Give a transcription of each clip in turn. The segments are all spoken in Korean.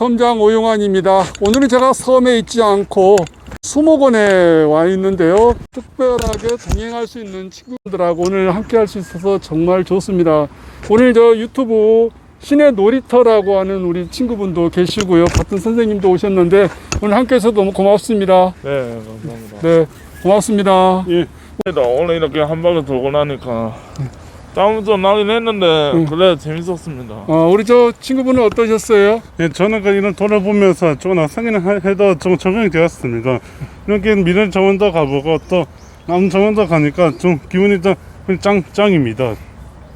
섬장 오용환입니다. 오늘은 제가 섬에 있지 않고 수목원에 와 있는데요. 특별하게 동행할 수 있는 친구들하고 오늘 함께 할 수 있어서 정말 좋습니다. 오늘 저 유튜브 신의 놀이터라고 하는 우리 친구분도 계시고요. 같은 선생님도 오셨는데 오늘 함께 해서 너무 고맙습니다. 네, 감사합니다. 네, 고맙습니다. 예. 오늘 이렇게 한 바퀴 돌고 나니까 땀은 좀 나긴 했는데 응. 그래 재밌었습니다. 어, 우리 저 친구분은 어떠셨어요? 예, 저는 그 이런 돌아보면서 조금 낯설긴 하- 해도 좀 적응이 되었습니다. 이렇게 미래 정원도 가보고 또 남 정원도 가니까 좀 기분이 좀 짱, 짱입니다.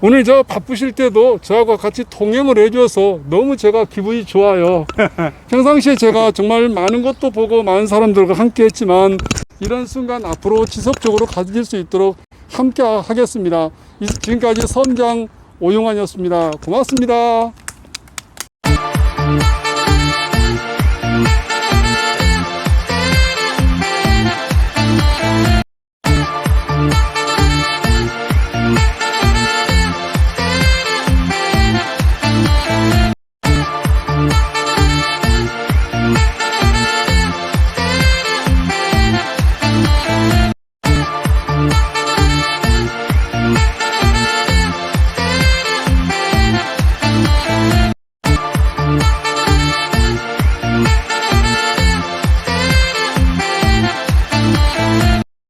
오늘 저 바쁘실 때도 저하고 같이 통행을 해줘서 너무 제가 기분이 좋아요. 평상시에 제가 정말 많은 것도 보고 많은 사람들과 함께 했지만 이런 순간 앞으로 지속적으로 가질 수 있도록 함께 하겠습니다. 이- 지금까지 섬장 오용환이었습니다. 고맙습니다.